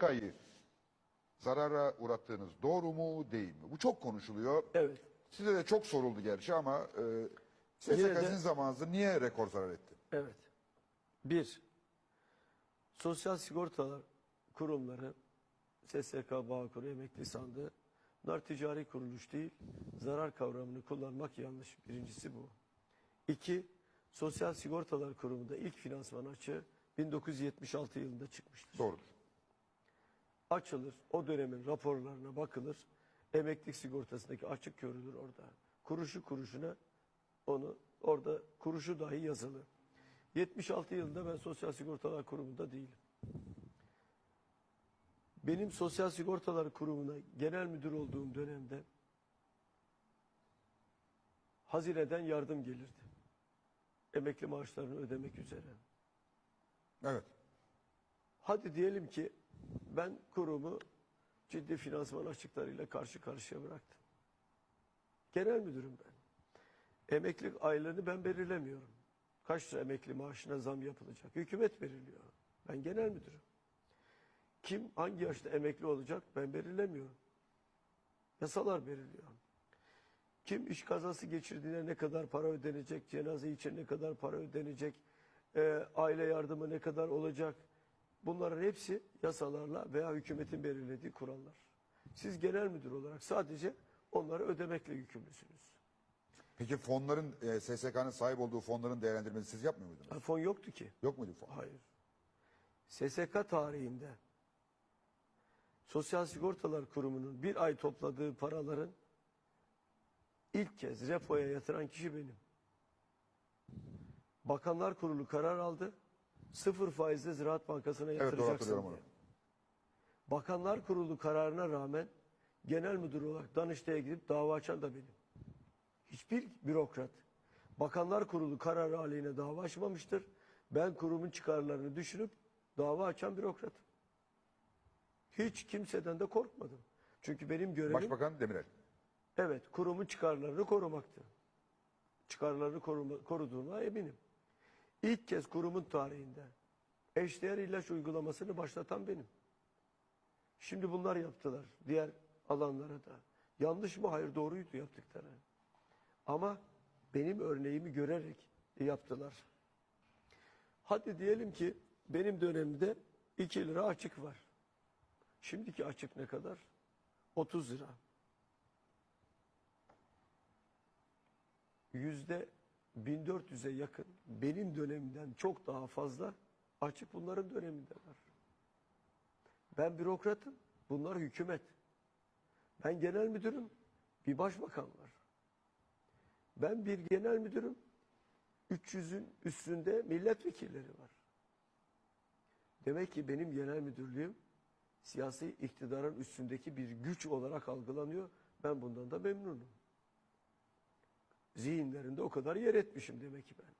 SSK'yı zarara uğrattığınız doğru mu değil mi? Bu çok konuşuluyor. Evet. Size de çok soruldu gerçi ama e, Yine de- sizin zamanınızda niye rekor zarar etti? Evet. Bir, sosyal sigortalar kurumları, SSK, Bağkur, Emekli Sandığı, bunlar ticari kuruluş değil, zarar kavramını kullanmak yanlış. Birincisi bu. İki, Sosyal Sigortalar Kurumu'nda ilk finansman açığı 1976 yılında çıkmıştır. Doğrudur. Açılır, o dönemin raporlarına bakılır, emeklilik sigortasındaki açık görülür orada. Kuruşu kuruşuna onu orada kuruşu dahi yazılı. 76 yılında ben Sosyal Sigortalar Kurumu'nda değilim. Benim Sosyal Sigortalar Kurumu'na genel müdür olduğum dönemde hazineden yardım gelirdi. Emekli maaşlarını ödemek üzere. Evet. Hadi diyelim ki ben kurumu ciddi finansman açıklarıyla karşı karşıya bıraktım. Genel müdürüm ben. Emeklilik aylığını ben belirlemiyorum. Kaç lira emekli maaşına zam yapılacak? Hükümet belirliyor. Ben genel müdürüm. Kim hangi yaşta emekli olacak ben belirlemiyorum. Yasalar belirliyor. Kim iş kazası geçirdiğine ne kadar para ödenecek, cenaze için ne kadar para ödenecek, e, aile yardımı ne kadar olacak. Bunların hepsi yasalarla veya hükümetin belirlediği kurallar. Siz genel müdür olarak sadece onları ödemekle yükümlüsünüz. Peki fonların e, SSK'nın sahip olduğu fonların değerlendirmesini siz yapmıyor muydunuz? Ha, Fon yoktu ki. Yok muydu fon? Hayır. SSK tarihinde Sosyal Sigortalar Kurumu'nun bir ay topladığı paraların ilk kez repoya yatıran kişi benim. Bakanlar Kurulu karar aldı. Sıfır faizle Ziraat Bankası'na yatıracaksın hatırlıyorum diye. Bakanlar Kurulu kararına rağmen genel müdür olarak Danıştay'a gidip dava açan da benim. Hiçbir bürokrat Bakanlar Kurulu kararı aleyhine dava açmamıştır. Ben kurumun çıkarlarını düşünüp dava açan bürokratım. Hiç kimseden de korkmadım. Çünkü benim görevim Başbakan Demirel. evet kurumun çıkarlarını korumaktı. Çıkarlarını koruma, koruduğuma eminim. İlk kez kurumun tarihinde eşdeğer ilaç uygulamasını başlatan benim. Şimdi bunlar yaptılar. Diğer alanlara da. Yanlış mı? Hayır doğruydu yaptıkları. Ama benim örneğimi görerek yaptılar. Hadi diyelim ki benim dönemimde 2 lira açık var. Şimdiki açık ne kadar? 30 lira. Yüzde 1400'e yakın benim dönemimden çok daha fazla açık bunların döneminde var. Ben bürokratım, bunlar hükümet. Ben genel müdürüm, bir başbakan var. Ben bir genel müdürüm, 300'ün üstünde milletvekilleri var. Demek ki benim genel müdürlüğüm siyasi iktidarın üstündeki bir güç olarak algılanıyor. Ben bundan da memnunum. Zihinlerinde o kadar yer etmişim demek ki ben.